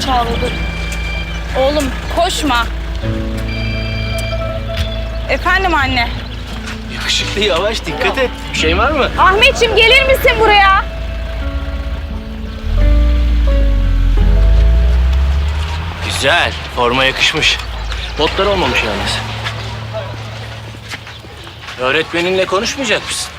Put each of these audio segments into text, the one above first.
zili çaldı. Oğlum koşma. Efendim anne. Yakışıklı yavaş dikkat et. Bir şey var mı? Ahmetciğim gelir misin buraya? Güzel. Forma yakışmış. Botlar olmamış yalnız. Öğretmeninle konuşmayacak mısın?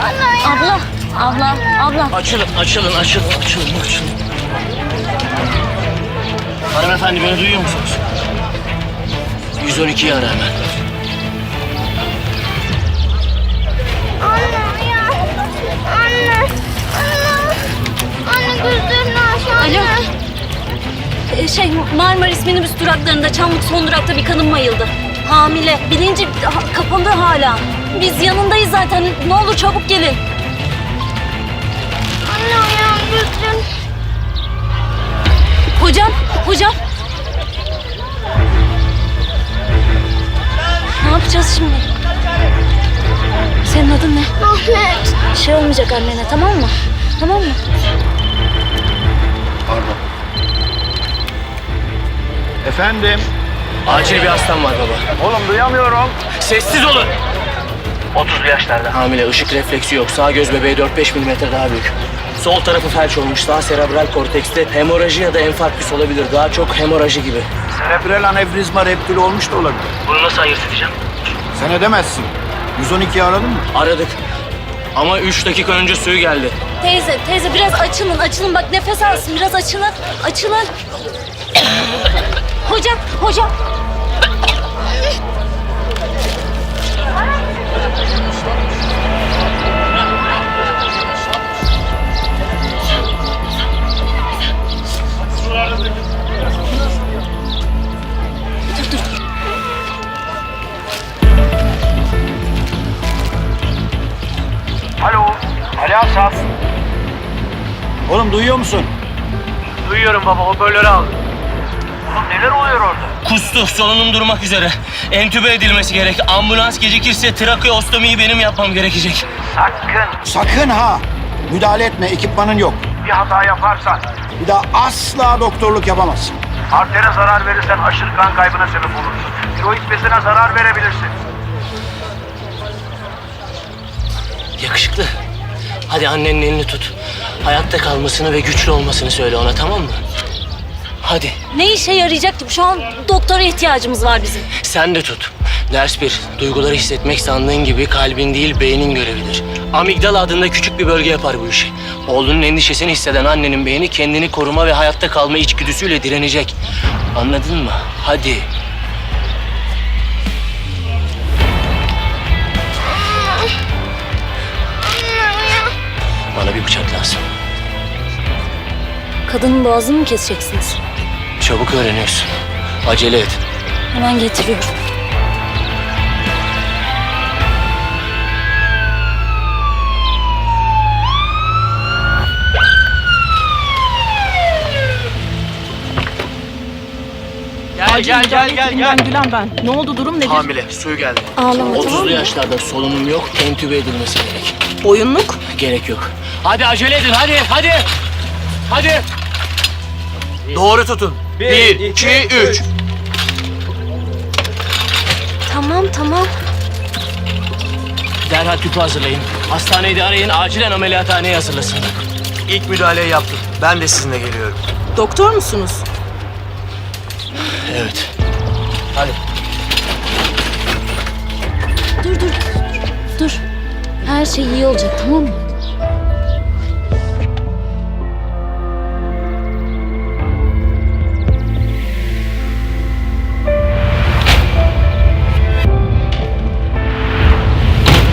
Abla, abla, abla. Açılın, açılın, açılın, açılın, açılın. Hanımefendi beni duyuyor musunuz? 112'yi ara hemen. Anne ya. Anne. Anne. Anne gözlerini aç anne. Alo. Ee, şey, Marmaris minibüs duraklarında Çamlık son durakta bir kadın bayıldı. Hamile. Bilinci ha- kapalı hala. Biz yanındayız zaten. Ne olur çabuk gelin. Anne uyan gözlerini. Hocam, hocam. Ne yapacağız şimdi? Senin adın ne? Ahmet. Bir şey olmayacak annene tamam mı? Tamam mı? Efendim? Acil bir hastam var baba. Oğlum duyamıyorum. Sessiz olun. 30'lu yaşlarda. Hamile, ışık refleksi yok. Sağ göz bebeği 4-5 milimetre daha büyük. Sol tarafı felç olmuş. Sağ serebral kortekste hemorraji ya da enfarktüs olabilir. Daha çok hemorraji gibi. Serebral anevrizma reptili olmuş da olabilir. Bunu nasıl ayırt edeceğim? Sen edemezsin. 112'yi aradın mı? Aradık. Ama 3 dakika önce suyu geldi. Teyze, teyze biraz açılın, açılın. Bak nefes alsın, biraz açılın, açılın. Hocam, hocam. Alo. Ali Asaf. Oğlum duyuyor musun? Duyuyorum baba, hoparlörü aldım. Oğlum neler oluyor orada? Kustu, solunum durmak üzere. Entübe edilmesi gerek. Ambulans gecikirse trakeostomiyi benim yapmam gerekecek. Sakın ha. Müdahale etme. Ekipmanın yok. Bir hata yaparsan, Bir daha asla doktorluk yapamazsın. artere zarar verirsen aşırı kan kaybına sebep olursun. Tiroid bezine zarar verebilirsin. Yakışıklı. Hadi annenin elini tut. Hayatta kalmasını ve güçlü olmasını söyle ona tamam mı? Hadi Ne işe yarayacak ki? Şu an doktora ihtiyacımız var bizim. sen de tut. Ders bir. Duyguları hissetmek sandığın gibi kalbin değil beynin görevidir. Amigdala adında küçük bir bölge yapar bu işi. Oğlunun endişesini hisseden annenin beyni kendini koruma ve hayatta kalma içgüdüsüyle direnecek. Anladın mı? Hadi. Bana bir bıçak lazım. Kadının boğazını mı keseceksiniz? Çabuk öğreniyorsun. Acele et. Hemen getiriyorum. Gel gel gel gel gel. Gülen ben. Ne oldu durum nedir? Hamile. Suyu geldi. Ağlama tamam 30'lu mı? yaşlarda solunum yok. Entübe edilmesi gerek. Boyunluk. Gerek yok. Hadi acele edin hadi hadi. Hadi. Doğru tutun. Bir, iki, üç. Tamam tamam. Derhal tüpü hazırlayın. Hastaneyi de arayın. Acilen ameliyathaneye hazırlasınlar. İlk müdahaleyi yaptım. Ben de sizinle geliyorum. Doktor musunuz? Evet. Hadi. Dur dur. Dur. Her şey iyi olacak tamam mı?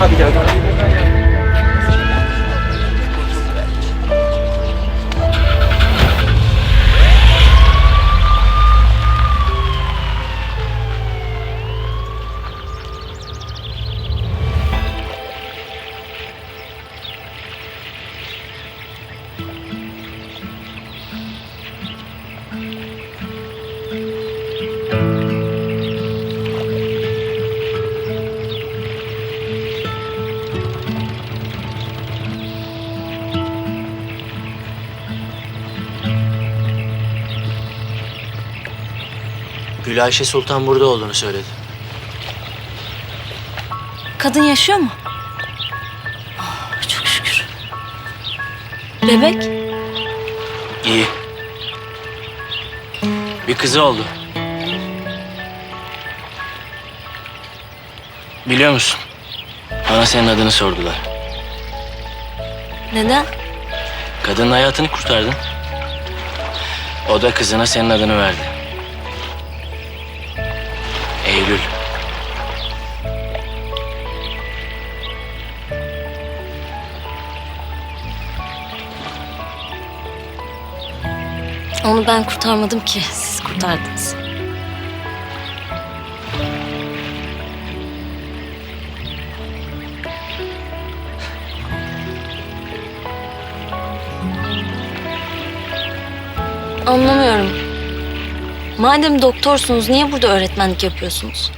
Hadi gel. Gülayşe Sultan burada olduğunu söyledi. Kadın yaşıyor mu? Ah, çok şükür. Bebek? İyi. Bir kızı oldu. Biliyor musun? Bana senin adını sordular. Neden? Kadının hayatını kurtardın. O da kızına senin adını verdi. Onu ben kurtarmadım ki. Siz kurtardınız. Anlamıyorum. Madem doktorsunuz niye burada öğretmenlik yapıyorsunuz?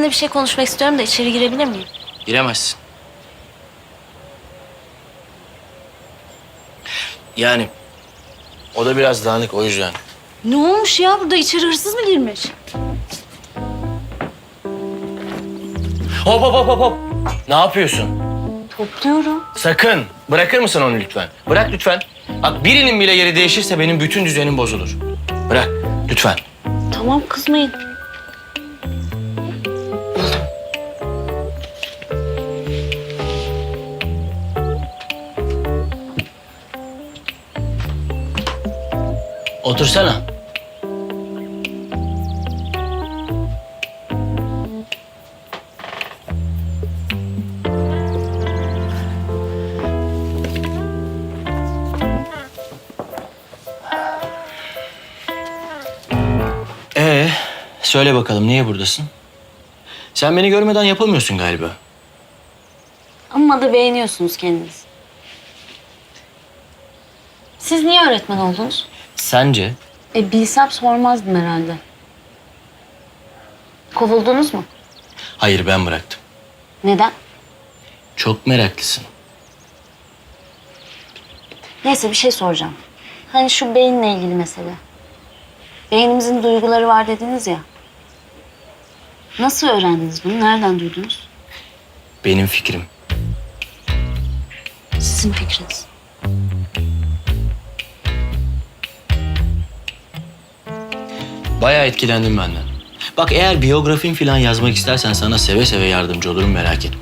Sizinle bir şey konuşmak istiyorum da içeri girebilir miyim? Giremezsin. Yani o da biraz dağınık o yüzden. Ne olmuş ya? Burada içeri hırsız mı girmiş? Hop hop hop hop hop. Ne yapıyorsun? Topluyorum. Sakın. Bırakır mısın onu lütfen? Bırak lütfen. Bak birinin bile yeri değişirse benim bütün düzenim bozulur. Bırak lütfen. Tamam kızmayın. Otursana. Ee, söyle bakalım niye buradasın? Sen beni görmeden yapamıyorsun galiba. Ama da beğeniyorsunuz kendiniz. Siz niye öğretmen oldunuz? Sence? E bilsem sormazdım herhalde. Kovuldunuz mu? Hayır ben bıraktım. Neden? Çok meraklısın. Neyse bir şey soracağım. Hani şu beyinle ilgili mesele. Beynimizin duyguları var dediniz ya. Nasıl öğrendiniz bunu? Nereden duydunuz? Benim fikrim. Sizin fikriniz. Bayağı etkilendim benden. Bak eğer biyografin falan yazmak istersen sana seve seve yardımcı olurum merak etme.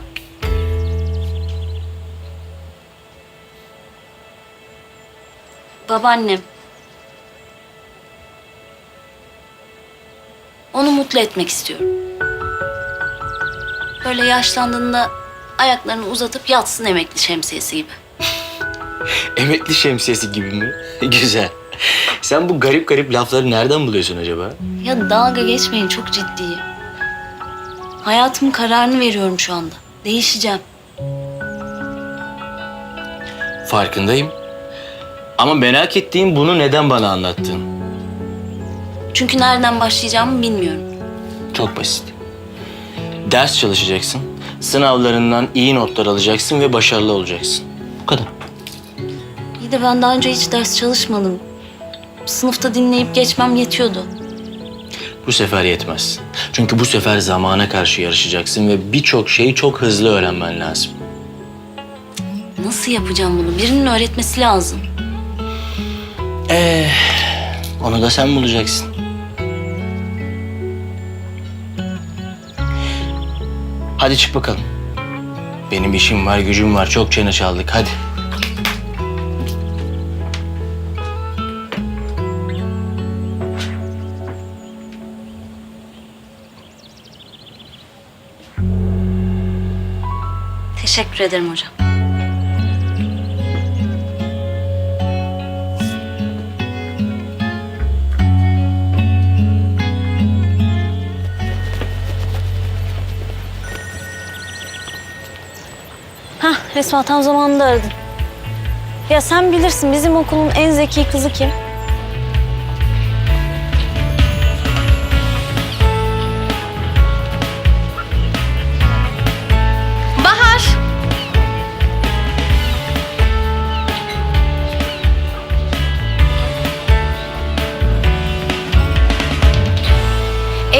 Babaannem. Onu mutlu etmek istiyorum. Böyle yaşlandığında ayaklarını uzatıp yatsın emekli şemsiyesi gibi. Emekli şemsiyesi gibi mi? Güzel. Sen bu garip garip lafları nereden buluyorsun acaba? Ya dalga geçmeyin çok ciddiyim. Hayatımın kararını veriyorum şu anda. Değişeceğim. Farkındayım. Ama merak ettiğim bunu neden bana anlattın? Çünkü nereden başlayacağımı bilmiyorum. Çok basit. Ders çalışacaksın. Sınavlarından iyi notlar alacaksın ve başarılı olacaksın. Bu kadar. İyi de ben daha önce hiç ders çalışmadım. Sınıfta dinleyip geçmem yetiyordu. Bu sefer yetmez. Çünkü bu sefer zamana karşı yarışacaksın ve birçok şeyi çok hızlı öğrenmen lazım. Nasıl yapacağım bunu? Birinin öğretmesi lazım. Ee, onu da sen bulacaksın. Hadi çık bakalım. Benim işim var, gücüm var. Çok çene çaldık. Hadi. Teşekkür ederim hocam. Hah, Resma tam zamanında aradın. Ya sen bilirsin bizim okulun en zeki kızı kim?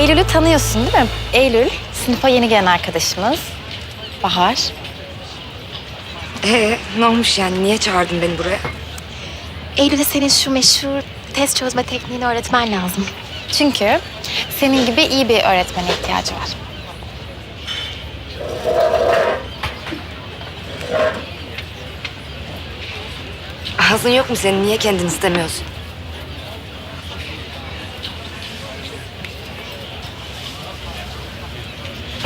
Eylül'ü tanıyorsun değil mi? Eylül, sınıfa yeni gelen arkadaşımız. Bahar. Ee, ne olmuş yani? Niye çağırdın beni buraya? Eylül'e senin şu meşhur test çözme tekniğini öğretmen lazım. Çünkü senin gibi iyi bir öğretmene ihtiyacı var. Ağzın yok mu senin? Niye kendin istemiyorsun?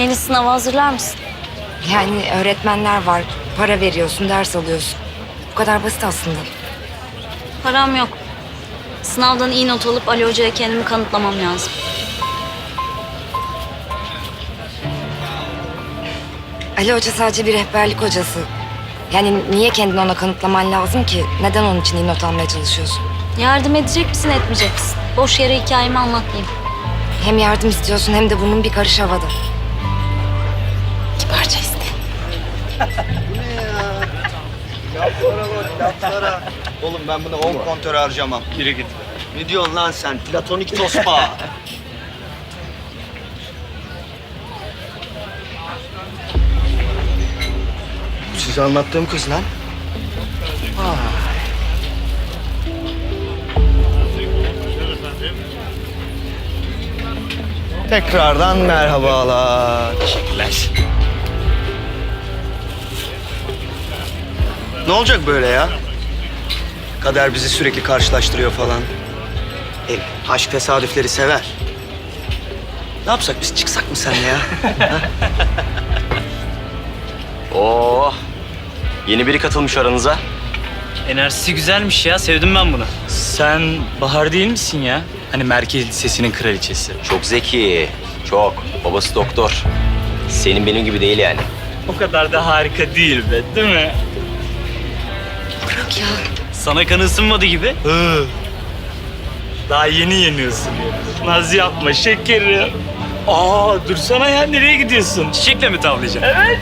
Beni sınava hazırlar mısın? Yani öğretmenler var. Para veriyorsun, ders alıyorsun. Bu kadar basit aslında. Param yok. Sınavdan iyi not alıp Ali Hoca'ya kendimi kanıtlamam lazım. Ali Hoca sadece bir rehberlik hocası. Yani niye kendini ona kanıtlaman lazım ki? Neden onun için iyi not almaya çalışıyorsun? Yardım edecek misin, etmeyecek misin? Boş yere hikayemi anlatmayayım. Hem yardım istiyorsun hem de bunun bir karış havada. Kibarca iste. Oğlum ben buna 10 kontör harcamam. Geri git. Ne diyorsun lan sen? Platonik tospa. Size anlattığım kız lan. Tekrardan merhabalar. Teşekkürler. Ne olacak böyle ya? Kader bizi sürekli karşılaştırıyor falan. E, aşk tesadüfleri sever. Ne yapsak biz çıksak mı senle ya? Oo. Yeni biri katılmış aranıza. Enerjisi güzelmiş ya. Sevdim ben bunu. Sen Bahar değil misin ya? Hani Merkez Lisesi'nin kraliçesi. Çok zeki. Çok. Babası doktor. Senin benim gibi değil yani. O kadar da harika değil be, değil mi? Ya. Sana kan ısınmadı gibi. Daha yeni yeniyorsun ya. Naz yapma şekerim. Aa dursana ya nereye gidiyorsun? Çiçekle mi tavlayacaksın? Evet.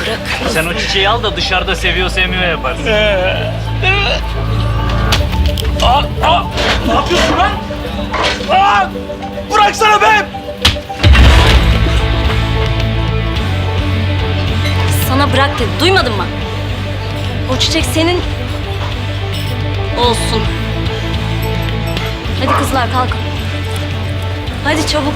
Bırak. Sen o çiçeği al da dışarıda seviyor sevmiyor yaparsın. Aa, aa, ne yapıyorsun lan? Aa, bıraksana be! Sana bırak dedi. Duymadın mı? O çiçek senin olsun. Hadi kızlar kalkın. Hadi çabuk.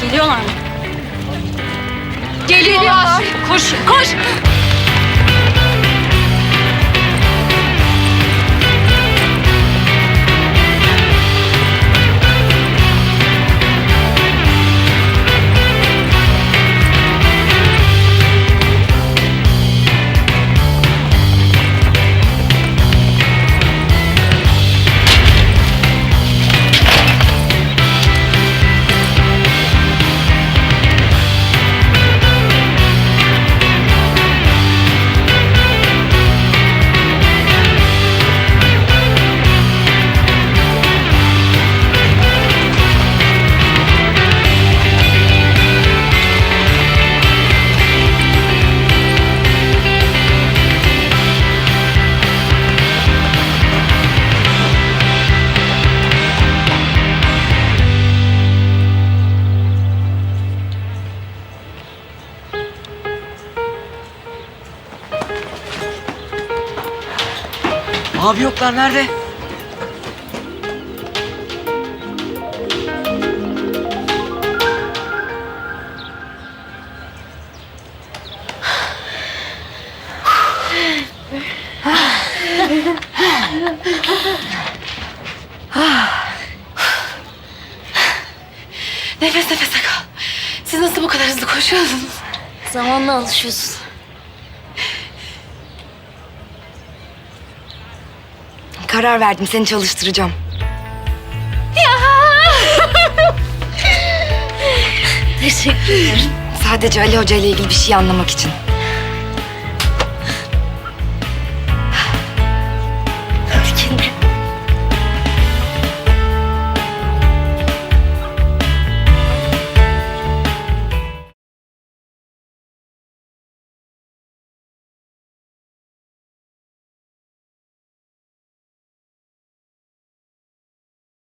Geliyorlar mı? Geliyorlar. Koş, koş. Abi yoklar nerede? Nefes nefese kal. Siz nasıl bu kadar hızlı koşuyorsunuz? Zamanla alışıyorsun. Karar verdim seni çalıştıracağım. Teşekkür ederim. Sadece Ali Hoca ile ilgili bir şey anlamak için.